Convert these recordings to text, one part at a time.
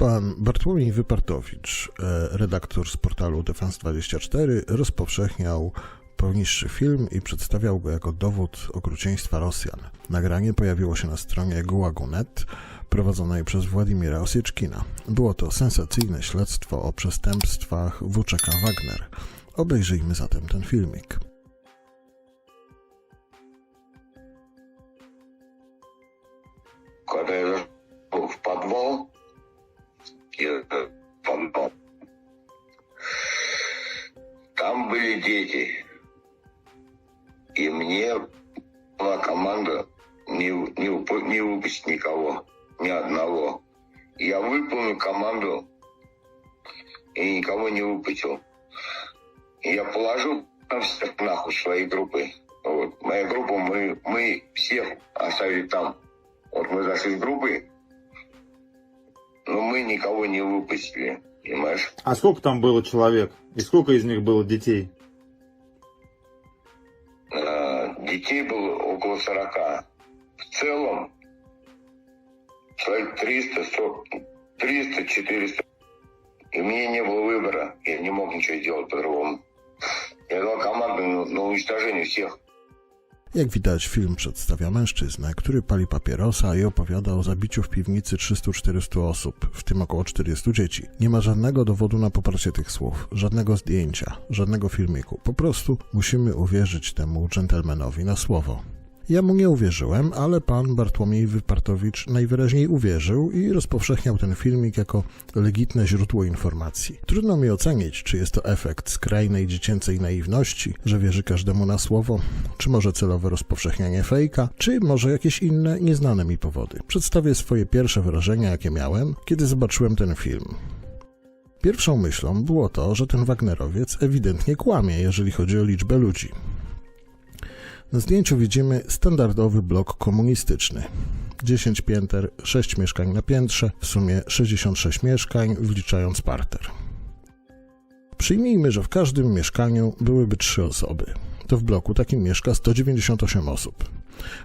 Pan Bartłomiej Wypartowicz, e, redaktor z portalu Defense24, rozpowszechniał poniższy film i przedstawiał go jako dowód okrucieństwa Rosjan. Nagranie pojawiło się na stronie Gułagu.net prowadzonej przez Władimira Osieczkina. Było to sensacyjne śledztwo o przestępstwach WCK Wagner. Obejrzyjmy zatem ten filmik. Дети. И мне была команда не, не, не выпустить никого, ни одного. Я выполнил команду и никого не выпустил. Я положил там всех нахуй своей группой. Вот. Моя группа, мы, мы всех оставили там. Вот мы зашли с группой, но мы никого не выпустили, понимаешь? А сколько там было человек? И сколько из них было детей? Детей было около 40. В целом, человек 300, 100, 300, 400. И мне не было выбора. Я не мог ничего сделать по-другому. Я дал команду на уничтожение всех. Jak widać, film przedstawia mężczyznę, który pali papierosa i opowiada o zabiciu w piwnicy 300-400 osób, w tym około 40 dzieci. Nie ma żadnego dowodu na poparcie tych słów, żadnego zdjęcia, żadnego filmiku. Po prostu musimy uwierzyć temu dżentelmenowi na słowo. Ja mu nie uwierzyłem, ale pan Bartłomiej Wypartowicz najwyraźniej uwierzył i rozpowszechniał ten filmik jako legitne źródło informacji. Trudno mi ocenić, czy jest to efekt skrajnej dziecięcej naiwności, że wierzy każdemu na słowo, czy może celowe rozpowszechnianie fejka, czy może jakieś inne, nieznane mi powody. Przedstawię swoje pierwsze wrażenia, jakie miałem, kiedy zobaczyłem ten film. Pierwszą myślą było to, że ten Wagnerowiec ewidentnie kłamie, jeżeli chodzi o liczbę ludzi. Na zdjęciu widzimy standardowy blok komunistyczny. 10 pięter, 6 mieszkań na piętrze, w sumie 66 mieszkań, wliczając parter. Przyjmijmy, że w każdym mieszkaniu byłyby trzy osoby. To w bloku takim mieszka 198 osób.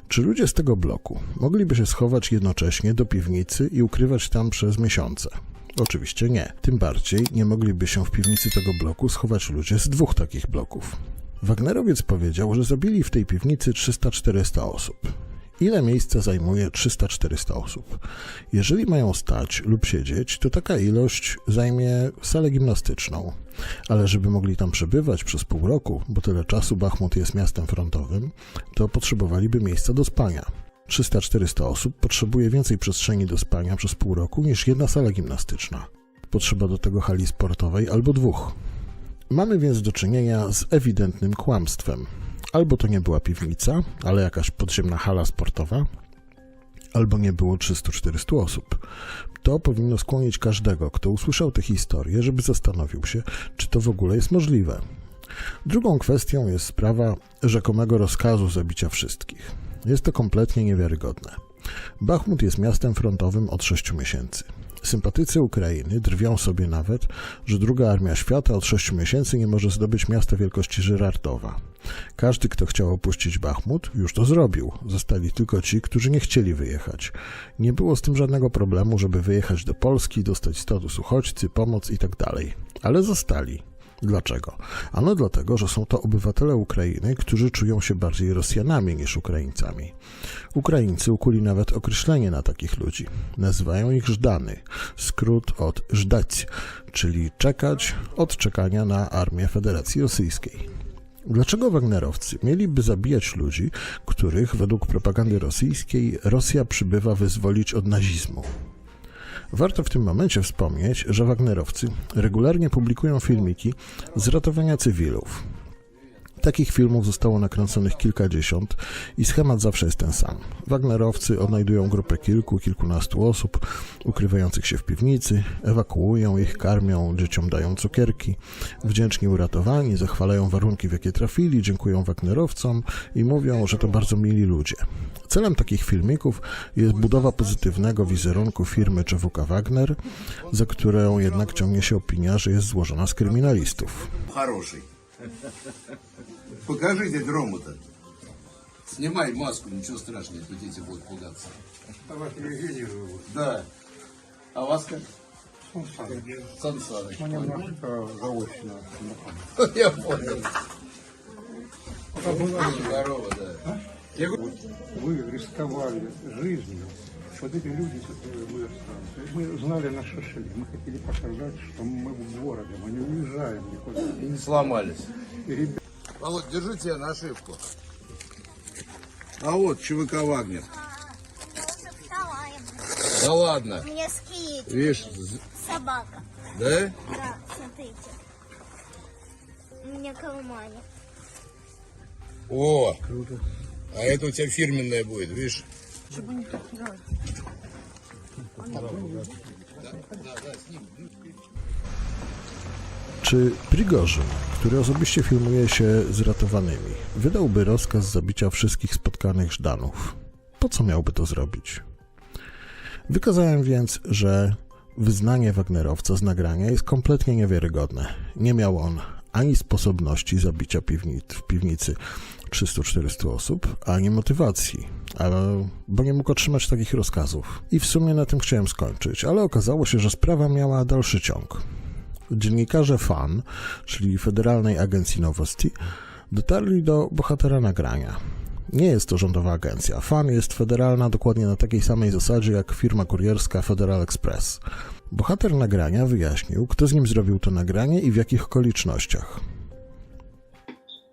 Czy ludzie z tego bloku mogliby się schować jednocześnie do piwnicy i ukrywać tam przez miesiące? Oczywiście nie. Tym bardziej nie mogliby się w piwnicy tego bloku schować ludzie z dwóch takich bloków. Wagnerowiec powiedział, że zabili w tej piwnicy 300-400 osób. Ile miejsca zajmuje 300-400 osób? Jeżeli mają stać lub siedzieć, to taka ilość zajmie salę gimnastyczną. Ale żeby mogli tam przebywać przez pół roku, bo tyle czasu Bachmut jest miastem frontowym, to potrzebowaliby miejsca do spania. 300-400 osób potrzebuje więcej przestrzeni do spania przez pół roku niż jedna sala gimnastyczna. Potrzeba do tego hali sportowej albo dwóch. Mamy więc do czynienia z ewidentnym kłamstwem. Albo to nie była piwnica, ale jakaś podziemna hala sportowa, albo nie było 300-400 osób. To powinno skłonić każdego, kto usłyszał tę historię, żeby zastanowił się, czy to w ogóle jest możliwe. Drugą kwestią jest sprawa rzekomego rozkazu zabicia wszystkich. Jest to kompletnie niewiarygodne. Bachmut jest miastem frontowym od 6 miesięcy. Sympatycy Ukrainy drwią sobie nawet, że druga armia świata od 6 miesięcy nie może zdobyć miasta wielkości Żyrardowa. Każdy, kto chciał opuścić Bachmut, już to zrobił. Zostali tylko ci, którzy nie chcieli wyjechać. Nie było z tym żadnego problemu, żeby wyjechać do Polski, dostać status uchodźcy, pomoc itd. Ale zostali. Dlaczego? Ano dlatego, że są to obywatele Ukrainy, którzy czują się bardziej Rosjanami niż Ukraińcami. Ukraińcy ukuli nawet określenie na takich ludzi. Nazywają ich Żdany, skrót od żdać, czyli czekać od czekania na armię Federacji Rosyjskiej. Dlaczego Wagnerowcy mieliby zabijać ludzi, których według propagandy rosyjskiej Rosja przybywa wyzwolić od nazizmu? Warto w tym momencie wspomnieć, że Wagnerowcy regularnie publikują filmiki z ratowania cywilów. Takich filmów zostało nakręconych kilkadziesiąt i schemat zawsze jest ten sam. Wagnerowcy odnajdują grupę kilku, kilkunastu osób ukrywających się w piwnicy, ewakuują ich, karmią, dzieciom dają cukierki. Wdzięczni uratowani zachwalają warunki, w jakie trafili, dziękują Wagnerowcom i mówią, że to bardzo mili ludzie. Celem takich filmików jest budowa pozytywnego wizerunku firmy Czewuka Wagner, za którą jednak ciągnie się opinia, że jest złożona z kryminalistów. Хороший. Покажите дрому-то. Снимай маску, ничего страшного, если дети будут пугаться. Да. А вас как? Сан Саныч. Мы немножко заочно Я понял. Здорово, да. Говорю, Вы рисковали жизнью. Вот эти люди, которые мы останутся, мы знали на что шли. Мы хотели показать, что мы в городе, мы не уезжаем никуда. и не сломались. И ребята Володь, держи тебя на ошибку. А вот ЧВК Вагнер. Вставаем. Да ладно. Мне скид. Видишь, з- Собака. да? Да, смотрите. У меня кармане. О, а это у тебя фирменная будет, видишь? Czy Prigorzyn, który osobiście filmuje się z ratowanymi, wydałby rozkaz zabicia wszystkich spotkanych Żdanów? Po co miałby to zrobić? Wykazałem więc, że wyznanie Wagnerowca z nagrania jest kompletnie niewiarygodne. Nie miał on ani sposobności zabicia piwni- w piwnicy 300-400 osób, ani motywacji, ale, bo nie mógł otrzymać takich rozkazów. I w sumie na tym chciałem skończyć, ale okazało się, że sprawa miała dalszy ciąg. Dziennikarze FAN, czyli Federalnej Agencji Nowości, dotarli do bohatera nagrania. Nie jest to rządowa agencja. FAN jest federalna dokładnie na takiej samej zasadzie jak firma kurierska Federal Express. Bohater nagrania wyjaśnił, kto z nim zrobił to nagranie i w jakich okolicznościach.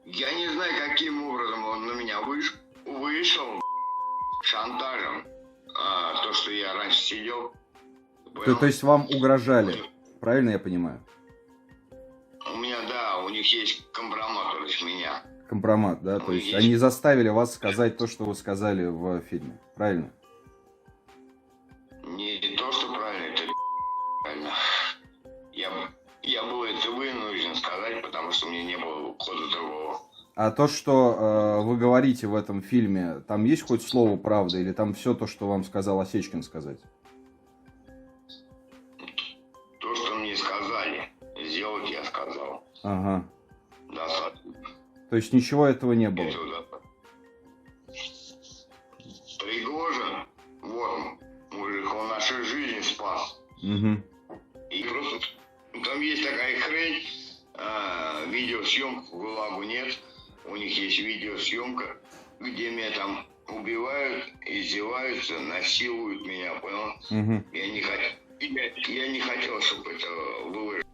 Я не знаю, каким образом он на меня выш... вышел шантажем. А, то, что я раньше сидел. То, то есть вам угрожали, правильно я понимаю? У меня, да, у них есть компромат против меня. Компромат, да? То есть они заставили вас сказать то, что вы сказали в фильме, правильно? Не то, что правильно, это правильно. Я, я был это вынужден сказать, потому что меня не было хода другого. А то, что э, вы говорите в этом фильме, там есть хоть слово правда или там все то, что вам сказал Осечкин сказать? То, что мне сказали, сделать я сказал. Ага. То есть ничего этого не было. Пригожин, вот, мужик, он нашей жизни спас. Мгм. И просто там есть такая хрень, а, видеосъемка в ГУЛАГу нет. У них есть видеосъемка, где меня там убивают, издеваются, насилуют меня, понял? Мгм. Я не хотел, я, я не хотел, чтобы это выложили.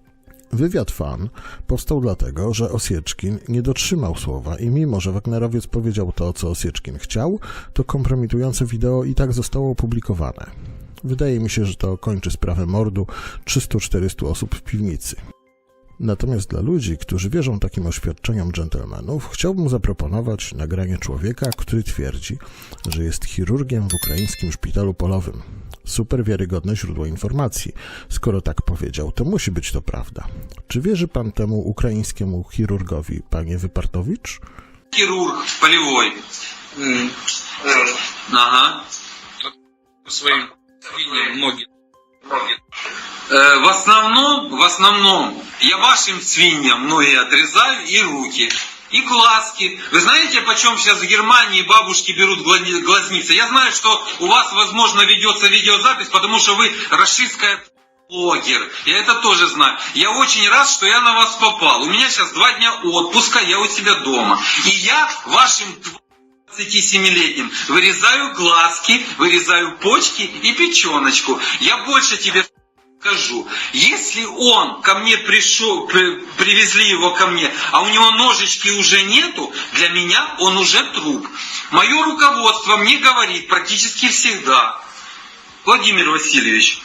Wywiad fan powstał dlatego, że Osieczkin nie dotrzymał słowa i mimo, że Wagnerowiec powiedział to, co Osieczkin chciał, to kompromitujące wideo i tak zostało opublikowane. Wydaje mi się, że to kończy sprawę mordu 300-400 osób w piwnicy. Natomiast dla ludzi, którzy wierzą takim oświadczeniom dżentelmenów, chciałbym zaproponować nagranie człowieka, który twierdzi, że jest chirurgiem w ukraińskim szpitalu polowym. Super wiarygodne źródło informacji. Skoro tak powiedział, to musi być to prawda. Czy wierzy pan temu ukraińskiemu chirurgowi, panie Wypartowicz? хирург полевой. Ага. Своим свиньям ноги. Э, В основном, в основном, я вашим свиньям ноги отрезаю и руки. И глазки. Вы знаете, почем сейчас в Германии бабушки берут гла- глазницы? Я знаю, что у вас, возможно, ведется видеозапись, потому что вы расистская блогер. Я это тоже знаю. Я очень рад, что я на вас попал. У меня сейчас два дня отпуска, я у себя дома. И я вашим 27-летним вырезаю глазки, вырезаю почки и печеночку. Я больше тебе скажу. Если он ко мне пришел, при- привезли его ко мне, а у него ножички уже нету, для меня он уже труп. Мое руководство мне говорит практически всегда, Владимир Васильевич,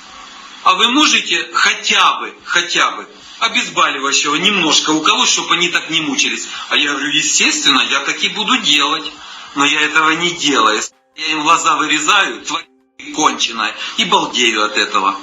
а вы можете хотя бы, хотя бы обезболивающего немножко уколоть, чтобы они так не мучились? А я говорю, естественно, я так и буду делать. Но я этого не делаю. Я им глаза вырезаю, тварь конченая, и балдею от этого.